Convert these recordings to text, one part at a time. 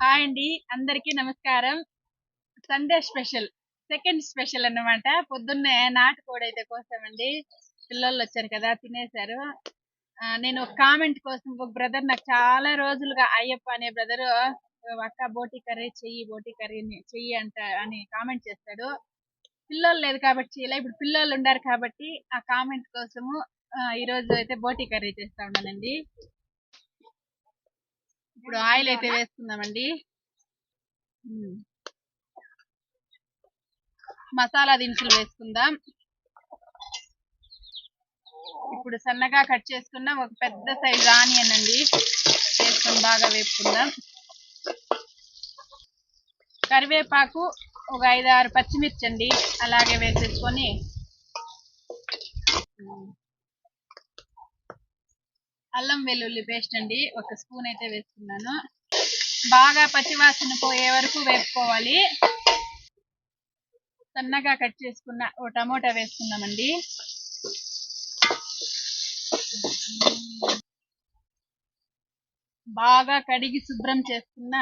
Hi అండి. అందరికి నమస్కారం. సండే స్పెషల్ సెకండ్ స్పెషల్ అన్నమాట. పొద్దున్నే నాటుకోడి అయితే కోసామండి. పిల్లలు వచ్చారు కదా తినేశారు. ఆ, నేను ఒక కామెంట్ కోసం ఒక బ్రదర్ నాకు చాలా రోజులుగా అయ్యప్ప అనే బ్రదర్ అక్క బోటి కర్రీ చెయ్యి బోటి కర్రీ చెయ్యి అంట అని కామెంట్ చేస్తాడు. పిల్లలు లేదు కాబట్టి చేయలే ఇప్పుడు పిల్లలు ఉండారు కాబట్టి ఆ కామెంట్ కోసము ఈ రోజు అయితే బోటి కర్రీ చేస్తా ఉన్నానండి. ఇప్పుడు ఆయిల్ అయితే వేసుకుందామండి. మసాలా దినుసులు వేసుకుందాం. ఇప్పుడు సన్నగా కట్ చేసుకున్న ఒక పెద్ద సైజ్ ఆనియన్ అండి. వేసుకొని బాగా వేపుకుందాం. కరివేపాకు ఒక ఐదు ఆరు పచ్చిమిర్చి అండి అలాగే వేసేసుకొని అల్లం వెల్లుల్లి పేస్ట్ అండి. ఒక స్పూన్ అయితే వేసుకున్నాను. బాగా పచ్చివాసన పోయే వరకు వేపుకోవాలి. సన్నగా కట్ చేసుకున్న ఓ టమోటా వేసుకుందామండి. బాగా కడిగి శుభ్రం చేసుకున్న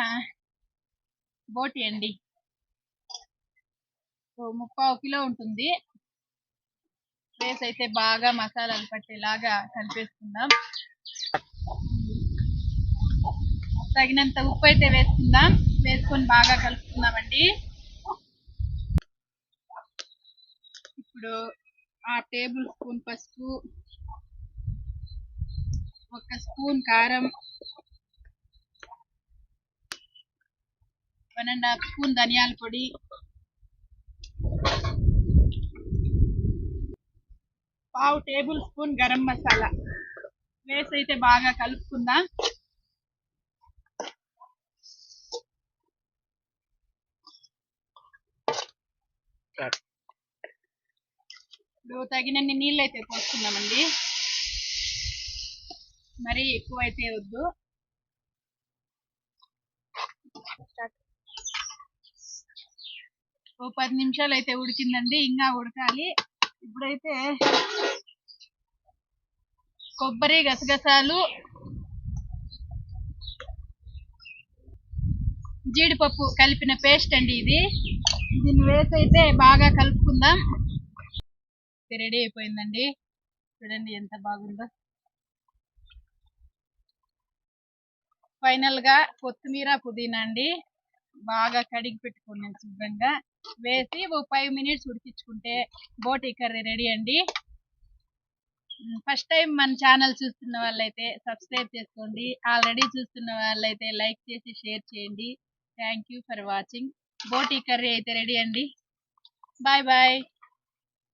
బోటి అండి. ఓ ముప్పావు కిలో ఉంటుంది. ప్లేస్ అయితే బాగా మసాలాలు పట్టేలాగా కలిపేసుకుందాం. తగినంత ఉప్పు అయితే వేసుకుందాం. వేసుకొని బాగా కలుపుకుందామండి. ఇప్పుడు ఆ టేబుల్ స్పూన్ పసుపు ఒక స్పూన్ కారం వన్ అండ్ హాఫ్ స్పూన్ ధనియాల పొడి పావు టేబుల్ స్పూన్ గరం మసాలా. వేసి అయితే బాగా కలుపుకుందాం. ఇప్పుడు తగినన్ని నీళ్ళు అయితే పోసుకుందామండి. మరీ ఎక్కువ అయితే వద్దు ఓ పది నిమిషాలు అయితే ఉడికిందండి ఇంకా ఉడకాలి. ఇప్పుడైతే కొబ్బరి గసగసాలు జీడిపప్పు కలిపిన పేస్ట్ అండి ఇది. దీన్ని వేసి అయితే బాగా కలుపుకుందాం. రెడీ అయిపోయిందండి. చూడండి ఎంత బాగుందో. ఫైనల్గా కొత్తిమీర పుదీనా అండి. బాగా కడిగి పెట్టుకున్నాను శుభ్రంగా. వేసి ఓ ఫైవ్ మినిట్స్ ఉడికించుకుంటే బోటి కర్రీ రెడీ అండి. ఫస్ట్ టైం మన ఛానల్ చూస్తున్న వాళ్ళైతే సబ్స్క్రైబ్ చేసుకోండి. ఆల్రెడీ చూస్తున్న వాళ్ళైతే లైక్ చేసి షేర్ చేయండి. థ్యాంక్ యూ ఫర్ వాచింగ్ బోటి కర్రీ అయితే రెడీ అండి. Bye bye